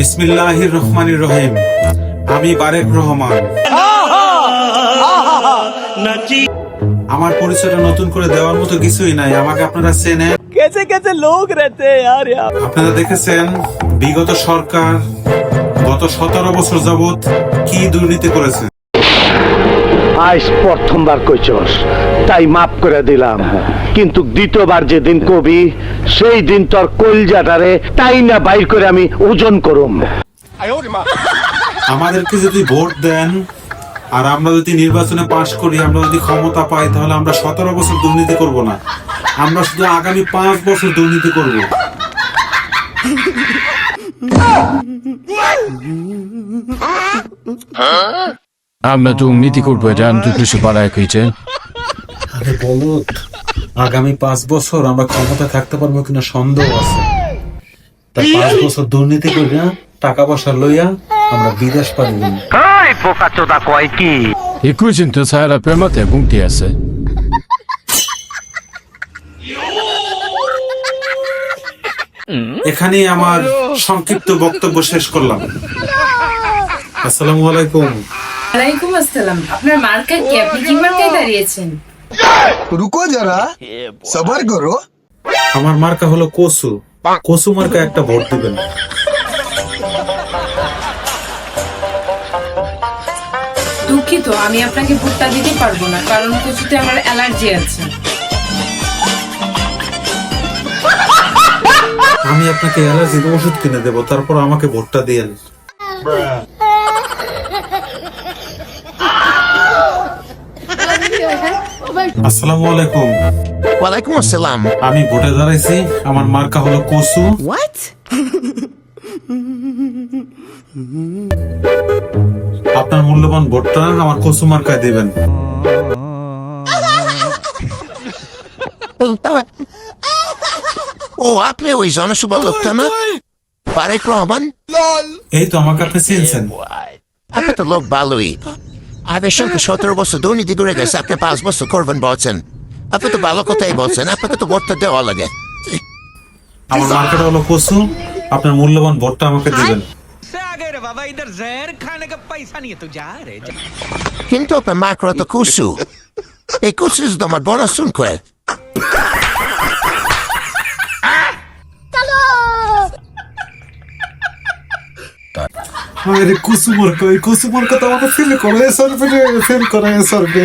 বিসমিল্লাহির রহমানির রহিম। আমি বারেক রহমান। আমার পরিচয়টা নতুন করে দেওয়ার মতো কিছুই নাই। আমাকে আপনারা চেনেন। কেছে কেছে লোক রেতে আপনারা দেখেছেন বিগত সরকার গত সতেরো বছর যাবত কি দুর্নীতি করেছে? আজ প্রথমবার কইছস। তাই মাফ করে দিলাম। কিন্তু দ্বিতীয়বার যেদিন কবি সেই দিন তোর কলজাটারে তাই না বাইর করে আমি ওজন করুম। আমাদেরকে যদি ভোট দেন আর আমরা যদি নির্বাচনে পাশ করি আমরা যদি ক্ষমতা পাই তাহলে আমরা সতেরো বছর দুর্নীতি করব না। আমরা শুধু আগামী পাঁচ বছর দুর্নীতি করব। আমরা দুর্নীতি করব এটা দুটো পাড়ায় কইছে। আরে বলো আগামী পাঁচ বছর আমরা ক্ষমতা থাকতে পারব কিনা সন্দেহ আছে। তাই পাঁচ বছর দুর্নীতি করি না টাকা পয়সা লইয়া আমরা বিদেশ পোকা চোদা কয় কি? তো সারা প্রেমাতে গুমটি আছে। এখানেই আমার সংক্ষিপ্ত বক্তব্য শেষ করলাম। আসসালামু আলাইকুম। আসসালাম। আপনার মার্কা কি? আপনি কি মার্কায় দাঁড়িয়েছেন? রুকো যারা সবার করো। আমার মার্কা হলো কসু। কসু মার্কা একটা ভোট দিবেন। দুঃখিত আমি আপনাকে ভুট্টা দিতে পারব না কারণ কচুতে আমার অ্যালার্জি আছে। আমি আপনাকে অ্যালার্জির ওষুধ কিনে দেবো তারপর আমাকে ভোটটা দিয়ে আসসালামু আলাইকুম। ওয়ালাইকুম আসসালাম। আমি ভোটে দাঁড়াইছি আমার মার্কা হলো কসু। আপনার মূল্যবান ভোটটা আমার কসু মার্কায় দিবেন। ও আপনি ওই জনসভা লোকটা না? পারেক রহমান? এই তো আমাকে আপনি চিনছেন। আপনি তো লোক ভালোই। আবেশাঙ্ক সতেরো বছর দুর্নীতি করে গেছে আপনি পাঁচ বছর করবেন বলছেন আপনি তো ভালো কথাই বলছেন আপনাকে তো ভোটটা দেওয়া লাগে আমার মার্কেট হলো কচু আপনার মূল্যবান ভোটটা আমাকে দিবেন। কিন্তু আপনার মার্কেট তো কুসু এই কুসু যদি আমার বড় শুন করে আরে কুসুমর কই কুসুমর কথা আমাকে ফিল করে সরবে ফিল করে সরবে